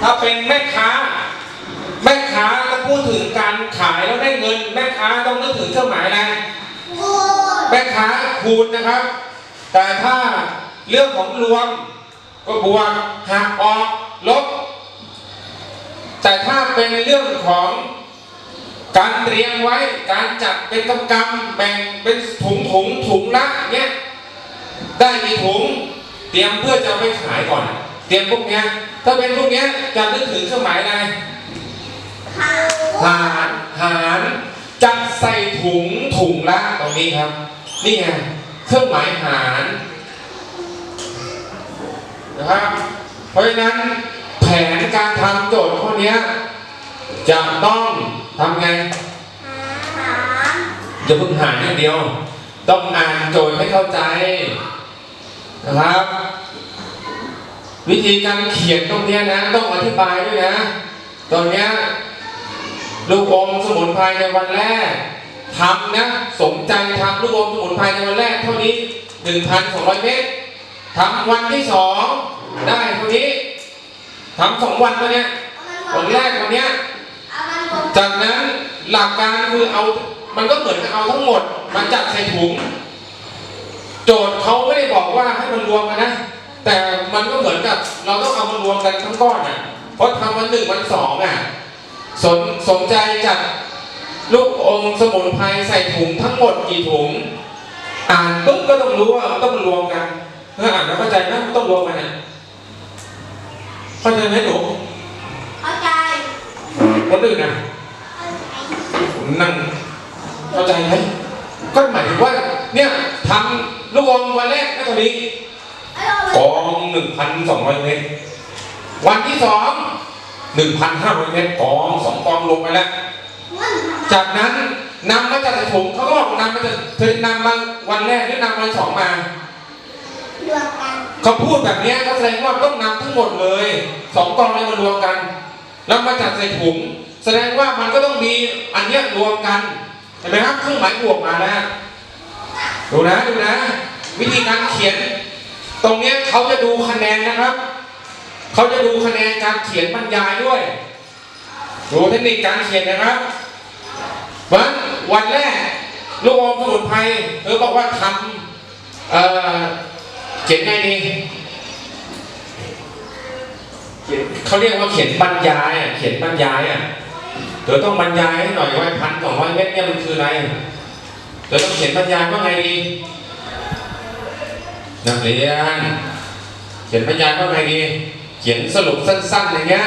ถ้าเป็นแม่ค้า แม่ค้าถ้าพูดถึงการขายแล้วได้เงิน แม่ค้าต้องนึกถึงเครื่องหมายอะไรคูณแม่ค้าคูณนะครับ แต่ถ้าเรื่องของรวมก็บวกหักออกลบ แต่ถ้าเป็นในเรื่องของการเตรียมไว้การจัดเป็นกำกำแบ่งเป็นถุงถุงถุงละเนี้ยได้กี่ถุง เตรียมเพื่อจะเอาไปขายก่อน เตรียมพวกเนี้ย ถ้าเป็นพวกเนี้ยจะนึกถึงเครื่องหมายอะไรหารหารหารจัดใส่ถุงถุงละตรงนี้ครับ นี่ไงเครื่องหมายหารนะครับ เพราะฉะนั้นแผนการทำโจทย์ข้อเนี้ยจะต้องทำไงหารอย่าเพิ่งหารอย่างเดียว ต้องอ่านโจทย์ให้เข้าใจ นะครับ วิธีการเขียนตรงเนี้ยนะต้องอธิบายด้วยนะตรงเนี้ยลูกอมสมุนไพรในวันแรกทำนะสมใจทำลูกอมสมุนไพรในวันแรกเท่านี้1,200 เมตรทำวันที่สองได้เท่านี้ทำสองวันตัวเนี้ยวันแรกวันเนี้ยจากนั้นหลักการคือเอามันก็เหมือนกับเอาทั้งหมดมาจัดใส่ถุง โจทย์เขาไม่ได้บอกว่าให้ วมกันนะ แต่มันก็เหมือนกับ เราต้องเอามารวมกันทั้งก้อนอะ เพราะทำวันหนึ่งวันสองอะ สนสนใจจัดลูกอมสมุนไพรใส่ถุงทั้งหมดกี่ถุง อ่านปุ๊บก็ต้องรู้ว่าต้องมารวมกันเมื่ออ่านแล้วเข้าใจนะมันต้องรวมกันอะเข้าใจไหมหนูเข้าใจคนอื่นอะผมนั่งเข้าใจไหมก็หมายถึงว่าเนี่ยทำลูกอมวันแรกก็เท่านี้เอา กองหนึ่งพันสองร้อยเมตร วันที่สองหนึ่งพันห้าร้อยเมตรกองสองกองลงไปแล้วเงินจากนั้นนำมาจากใส่ถุงเขาก็บอกนำมาจากเธอนำมาวันแรกหรือนำวันสองมารวมกันเขาพูดแบบเนี้ยก็แสดงว่าต้องนำทั้งหมดเลยสองกองเลยมารวมกัน แล้วมาจัดใส่ถุงแสดงว่ามันก็ต้องมีอันเนี้ยรวมกันเห็นไหมครับเครื่องหมายบวกมาแล้วดูนะดูนะ วิธีการเขียน ตรงเนี้ยเขาจะดูคะแนนนะครับเขาจะดูคะแนนการเขียนบรรยายด้วย ดูเทคนิคการเขียนนะครับวันวันแรกลูกอมสมุนไพรเธอบอกว่าทำเอ่อเขียนไงดีเขียนเขาเรียกว่าเขียนบรรยายอะเขียนบรรยายอะเดี๋ยวต้องบรรยายให้หน่อยว่าพันสองร้อยเมตรเนี่ยมันคืออะไรเดี๋ยวต้องเขียนบรรยายว่าไงดี นักเรียน เขียนบรรยายว่าไงดี เขียนสรุปสั้นๆอย่างเงี้ย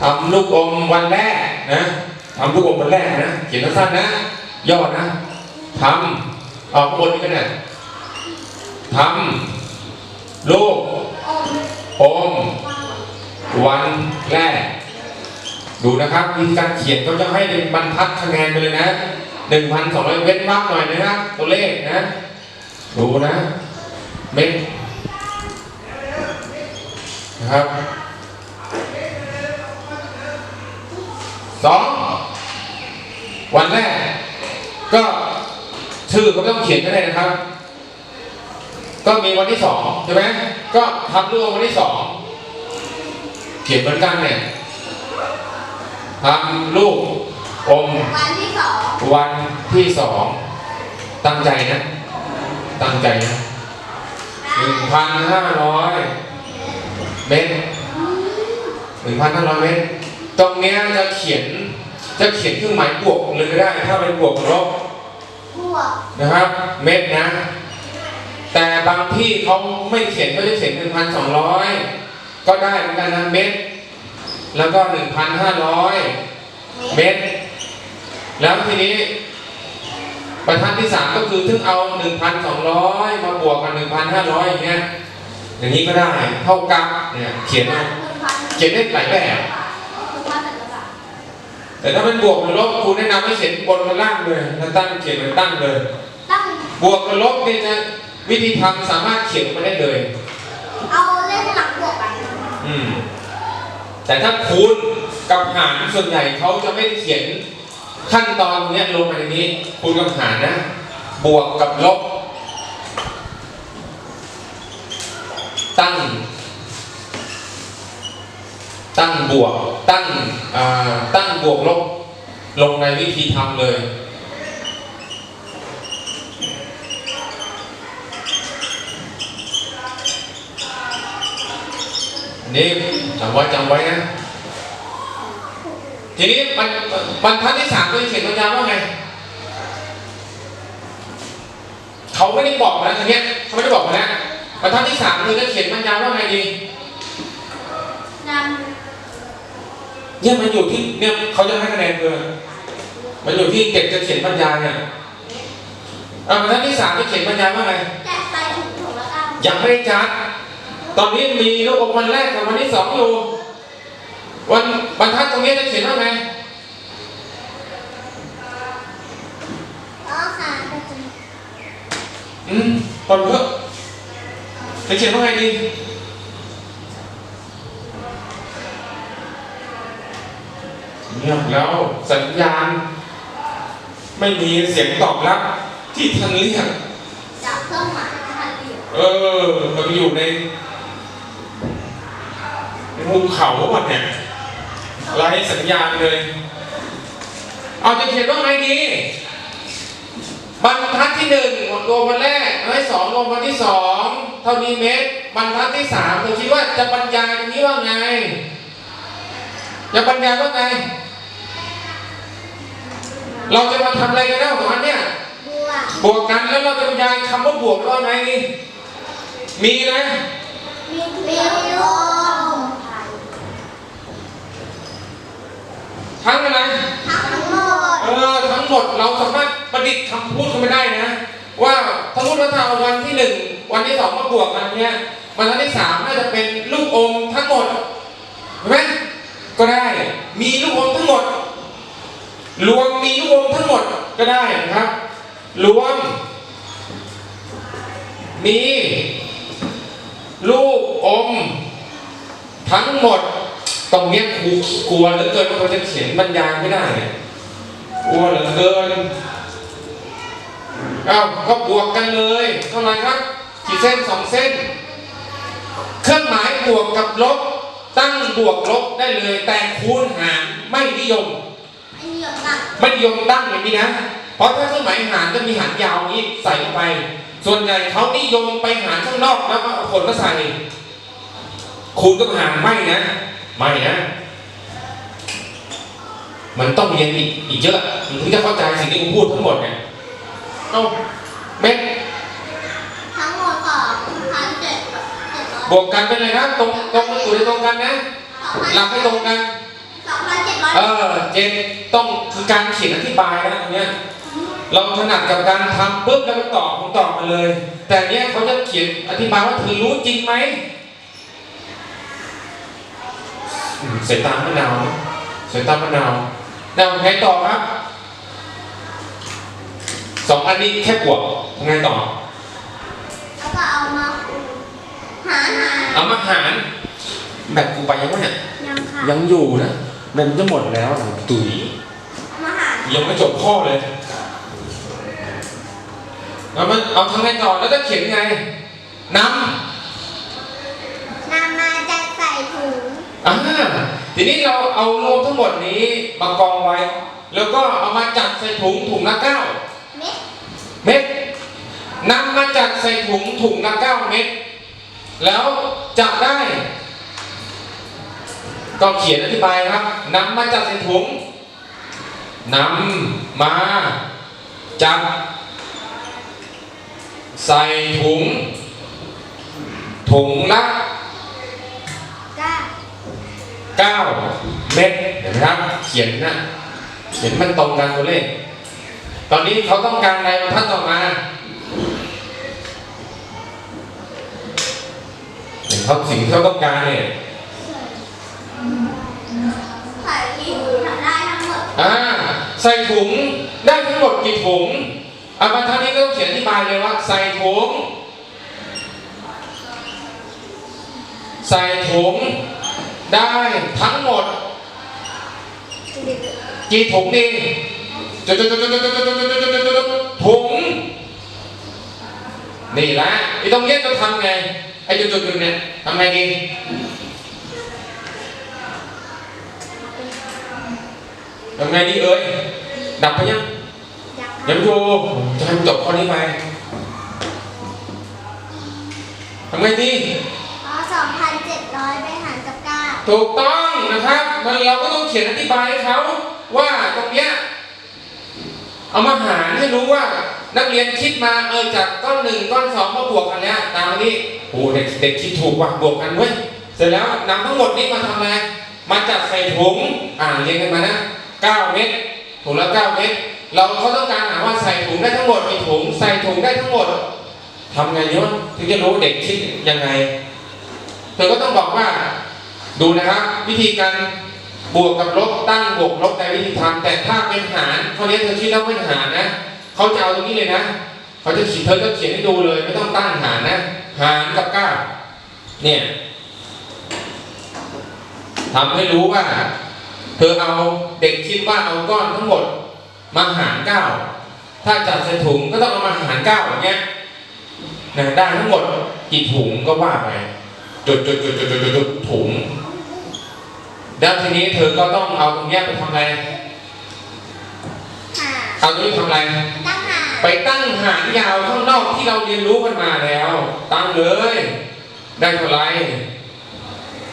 ทำลูกอมวันแรกนะทำลูกอมวันแรกนะ เขียนสั้นๆนะ ย่อนะทำออกข้างบนนี้ก็ได้ทำลูกอมอมวันแรก ดูนะครับวิธีการเขียนเขาจะให้เป็นบรรทัดคะแนนไปเลยนะหนึ่งพันสองร้อยเว้นวรรคหน่อยนะครับตัวเลขนะ ดูนะเม็ดนะครับสองวันแรก ก็ชื่อเขาไม่ต้องเขียนก็ได้นะครับ ก็มีวันที่สองใช่ไหมก็ทำร่วมวันที่สองเขียนเหมือนกันเนี่ยทำลูกอมวันที่สองวันที่สองตั้งใจนะ ตั้งใจนะหนึ่งพันห้าร้อยเมตรหนึ่งพันห้าร้อยเมตร ตรงเนี้ยจะเขียน จะเขียนเครื่องหมายบวกเลยก็ได้ ถ้าเป็นบวกลบนะครับ เม็ดนะ แต่บางที่เขาไม่เขียนก็จะเขียนหนึ่งพันสองร้อยก็ได้เหมือนกันนะเม็ดแล้วก็หนึ่งพันห้าร้อยเม็ดแล้วทีนี้ บรรทัดที่สามก็คือถึงเอาหนึ่งพันสองร้อยมาบวกกับหนึ่งพันห้าร้อยอย่างเงี้ยอย่างนี้ก็ได้เท่ากับเนี่ยเขียนเอาเขียนได้หลายแบบแต่ถ้าเป็นบวกหรือลบครูแนะนำให้เขียนบนกับล่างเลยแล้วตั้งเขียนเป็นตั้งเลยตั้งบวกกับลบเนี่ยจะวิธีทำสามารถเขียนมาได้เลย เอาเลขหลังบวกกันอืมแต่ถ้าคูณกับหารส่วนใหญ่เขาจะไม่เขียน ขั้นตอนเนี้ยลงมาในนี้คูณกับหารนะ บวกกับลบ ตั้ง ตั้งบวก ตั้งตั้งบวกลบ ลงในวิธีทำเลยนี่จำไว้จำไว้นะ ทีนี้มันบรรทัดที่สามตัวเขียนบรรยายว่าไง เขาไม่ได้บอกมาแล้วทีเนี้ยเขาไม่ได้บอกมาแล้วบรรทัดที่สามคือจะเขียนบรรยายว่าไงดีนเนี่ยมันอยู่ที่เนี่ยเขาจะให้คะแนนเกินมันอยู่ที่เด็กจะเขียนบรรยายเนี่ยอ่าบรรทัดที่สามจะเขียนบรรยายว่าไงำจัดใส่ถุงถุงแล้วกันยังไม่ได้จัดตอนนี้มีลูกอมวันแรกกับวันที่สองอยู่ วันบรรทัดตรงนี้จะเขียนว่าไงอ๋อค่ะก็จะอืมตอนเพิ่จะเขียนว่าไงดีเงียบแล้วสัญญาณ ไม่มีเสียงตอบรับที่ท่านเรียกจับเครื่องหมายนะคะเรียนเออมันอยู่ในในมุมเขาหมดเนี่ย ไร้สัญญาณเลย เอาจะเขียนว่าไงดีบรรทัดที่หนึ่งรวมวันแรกบรรทัดที่สองรวมวันที่สองเท่านี้เมตร บรรทัดที่สามเธอคิดว่าจะบรรยายตรงนี้ว่าไง จะบรรยายว่าไง เราจะมาทำอะไรกันแล้วของมันเนี่ยบัวบวกกันแล้วเราจะบรรยายคำว่าบวกว่าไงดีมีนะมีมีลม ทั้งอะไร ทั้งหมด เออทั้งหมดเราสามารถประดิษฐ์คำพูดขึ้นมาได้นะ ว่าสมมติว่าถ้าเอาวันที่หนึ่งวันที่สองมาบวกกันเนี่ยวันที่สามน่าจะเป็นลูกอมทั้งหมดเห็นไหมก็ได้มีลูกอมทั้งหมด รวมมีลูกอมทั้งหมดก็ได้นะครับ รวม มี ลูกอม ทั้งหมด ตรงเนี้ยครูกลัวเหลือเกินว่าเขาจะเขียนบรรยายไม่ได้เนี่ยกลัวเหลือเกินเอ้าก็บวกกันเลยเท่าไหร่ครับกี่เส้นสองเส้น เครื่องหมายบวกกับลบ ตั้งบวกลบได้เลย แต่คูณหารไม่นิยมไอ้เหนียวหนักไม่นิยมตั้งอย่างนี้นะ เพราะถ้าเครื่องหมายหารจะมีหารยาวนี้ใส่เข้าไป ส่วนใหญ่เขานิยมไปหารข้างนอกแล้วก็เอาผลมาใส่คูณกับหารไม่นะ ไม่นะ มันต้องเรียนอีกอีกเยอะมันถึงจะเข้าใจสิ่งที่กูพูดทั้งหมดเนี่ยเอ้าเม็ดทั้งหมดสองพันเจ็ดเจ็ดร้อยบวกกันไปเลยนะตรงตรงอยู่ในตรงกันนะหลักให้ตรงกันสองพันเจ็ดร้อยเออเจนต้องคือการเขียนอธิบายนะตรงเนี้ยเราถนัดกับการทำปุ๊บแล้วก็ตอบผมตอบมาเลย แต่เนี้ยเขาจะเขียนอธิบายว่าเธอรู้จริงไหม อืมเสียตามมะนาวเสียตามมะนาวแนวไงต่อครับสองอันนี้แค่บวกไงต่อแล้วก็เอามาคูณหารหารเอามาหารแบตกูไปยังไงเนี่ยยังค่ะยังอยู่นะแบตมันจะหมดแล้วตุ๋ยเอามาหารยังไม่จบข้อเลยแล้วมันเอาทำไงต่อแล้วจะเขียนไงนำ นำมาจัดใส่ถุง อ่าทีนี้เราเอารวมทั้งหมดนี้มากองไว้ แล้วก็เอามาจัดใส่ถุงถุงละเก้าเม็ดเม็ดนำมาจัดใส่ถุงถุงละเก้าเม็ดแล้วจะได้ ก็เขียนอธิบายครับนำมาจัดใส่ถุงนำมาจัดใส่ถุงถุงละ 9 เม็ดเห็นไหมครับ เขียนนะเขียนมันตรงกันตัวเลข ตอนนี้เขาต้องการอะไรมาท่านต่อมาเห็นเขาสิ่งที่เขาต้องการเนี่ยใส่ที่ทำได้ทั้งหมดอ่าใส่ถุงได้ทั้งหมดกี่ถุงอาบรรทัดนี้ก็ต้องเขียนอธิบายเลยว่า ใส่ถุงใส่ถุง ได้ทั้งหมด กี่ถุงดีถุงนี่ละไอ้ตรงเนี้ยต้องทำไงไอ้จุดๆเนี่ยทำไงดีทำไงดีเอ้ยดับไปยังยังอยู่จะทำจบข้อนี้ไปทำไงดี ถูกต้องนะครับ มันเราก็ต้องเขียนอธิบายให้เขาว่าตรงเนี้ยเอามาหารให้รู้ว่า นักเรียนคิดมาเออจากก้อนหนึ่งก้อนสองมาบวกกันแล้วตามนี้โอ้เด็กเด็กคิดถูกว่ะบวกกันเว้ยเสร็จแล้วนำทั้งหมดนี้มาทำอะไรมาจัดใส่ถุงอ่านเรียงกันมานะ9เม็ดถุงละ9เม็ดเราเขาต้องการหาว่าใส่ถุงได้ทั้งหมดกี่ถุงใส่ถุงได้ทั้งหมดทำไงเนาะถึงจะรู้เด็กคิดยังไงเธอก็ต้องบอกว่า ดูนะครับ วิธีการบวกกับลบตั้งบวกลบในวิธีทำแต่ถ้าเป็นหารเขาเนี้ยเธอคิดแล้วเป็นหารนะเขาจะเอาตรงนี้เลยนะเขาจะเธอก็เขียนให้ดูเลยไม่ต้องตั้งหารนะ หารกับเก้าเนี่ยทำให้รู้ว่า เธอเอาเด็กคิดว่าเอาก้อนทั้งหมดมาหารเก้าถ้าจัดใส่ถุงก็ต้องเอามาหารเก้าอย่างเงี้ยนะได้ทั้งหมดกี่ถุงก็ว่าไปจุดจุดจุดจุดจุดจุดถุง แล้วทีนี้เธอก็ต้องเอาตรงเนี้ยไปทำอะไรหารเอาตรงนี้ทำอะไร ตั้งหารไปตั้งหารยาวข้างนอกที่เราเรียนรู้กันมาแล้ว ตั้งเลย ได้เท่าไหร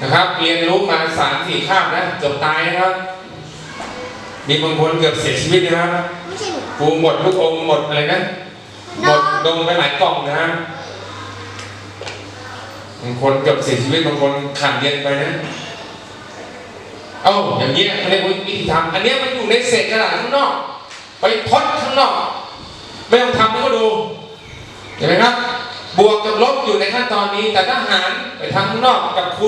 นะครับ เรียนรู้มาสามสี่คาบนะเกือบตายนะครับ มีบางคนเกือบเสียชีวิตนะครับไม่ใช่หนูกูหมดลูกอมหมดอะไรนะหมดดมไปหลายกล่องนะบางคนเกือบเสียชีวิตบางคนขาดเรียนไปนะ เอ้าอย่างเงี้ยเขาเรียกว่าวิธีทำอันเนี้ยมันอยู่ในเศษกระดาษข้างนอก ไปทดข้างนอก ไม่ต้องทำให้เขาดูเห็นไหมครับ บวกกับลบอยู่ในขั้นตอนนี้ แต่ถ้าหารไปทำข้างนอกกับคูณ